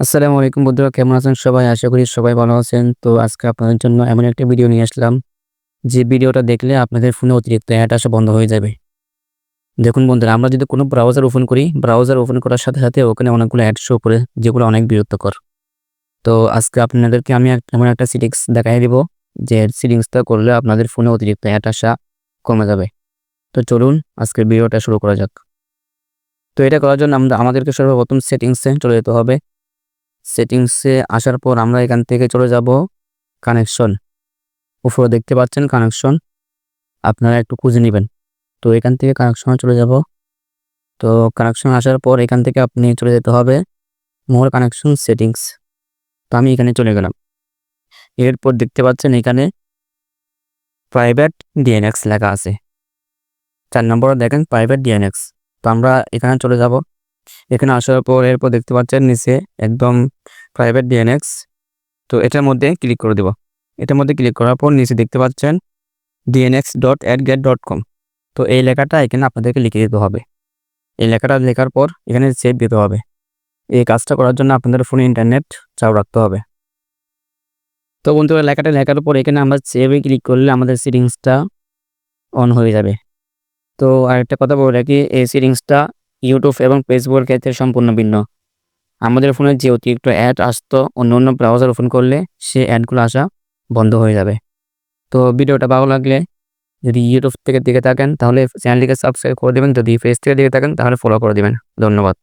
আসসালামু আলাইকুম বন্ধুরা, কেমন আছেন সবাই? আশা করি সবাই ভালো আছেন। তো আজকে আপনাদের জন্য এমন একটা ভিডিও নিয়ে আসলাম। যে ভিডিওটা দেখলে আপনাদের ফোনে অতিরিক্ত অ্যাড আসা বন্ধ হয়ে যাবে। দেখুন বন্ধুরা, আমরা যদি কোনো ব্রাউজার ওপেন করি ব্রাউজার ওপেন করার সাথে সাথে ওখানে অনেকগুলো অ্যাড শো করে, যেগুলো অনেক বিরক্তকর। তো আজকে আপনাদেরকে আমি এমন একটা সিটিংস দেখাই দিব, যে সিটিংসটা করলে আপনাদের ফোনে অতিরিক্ত অ্যাড আসা কমে যাবে। তো চলুন আজকের ভিডিওটা শুরু করা যাক। তো এটা করার জন্য আমাদেরকে সর্বপ্রথম সেটিংসে চলে যেতে হবে। সেটিংসে আসার পর আমরা এখান থেকে চলে যাব কানেকশন উপরে দেখতে পাচ্ছেন কানেকশন আপনারা একটু খুঁজে নেবেন। তো এখান থেকে কানেকশনে চলে যাব। তো কানেকশন আসার পর এখান থেকে আপনি চলে যেতে হবে মোর কানেকশন সেটিংস তো আমি এখানে চলে গেলাম। এরপর দেখতে পাচ্ছেন এখানে প্রাইভেট ডিএনএক্স লেখা আছে। চার নম্বরে দেখেন প্রাইভেট ডিএনএক্স তো আমরা এখানে চলে যাব। এখানে আসার পর এরপর দেখতে পাচ্ছেন নিচে একদম প্রাইভেট ডিএনএক্স তো এটার মধ্যে ক্লিক করে দেব। এটার মধ্যে ক্লিক করার পর নিচে দেখতে পাচ্ছেন DNX dot at get dot com তো এই লেখাটা এখানে আপনাদেরকে লিখে দিতে হবে। এই লেখাটা লেখার পর এখানে সেভ দিতে হবে। এই কাজটা করার জন্য আপনাদের ফোনে ইন্টারনেট চালু রাখতে হবে। তো বন্ধুরা, লেখাটা লেখার পর এখানে আমরা সেভে ক্লিক করলে আমাদের সিটিংসটা অন হয়ে যাবে। তো আরেকটা কথা বলে রাখি, এই সিটিংসটা ইউটিউব এবং ফেসবুকের ক্ষেত্রে সম্পূর্ণ ভিন্ন। আমাদের ফোনে যে অতিরিক্ত অ্যাড আসতো, অন্য অন্য ব্রাউজার ওপেন করলে সে অ্যাডগুলো আসা বন্ধ হয়ে যাবে। তো ভিডিওটা ভালো লাগলে যদি ইউটিউব থেকে দেখে থাকেন, তাহলে চ্যানেলটিকে সাবস্ক্রাইব করে দেবেন। যদি ফেস থেকে দেখে থাকেন, তাহলে ফলো করে দেবেন। ধন্যবাদ।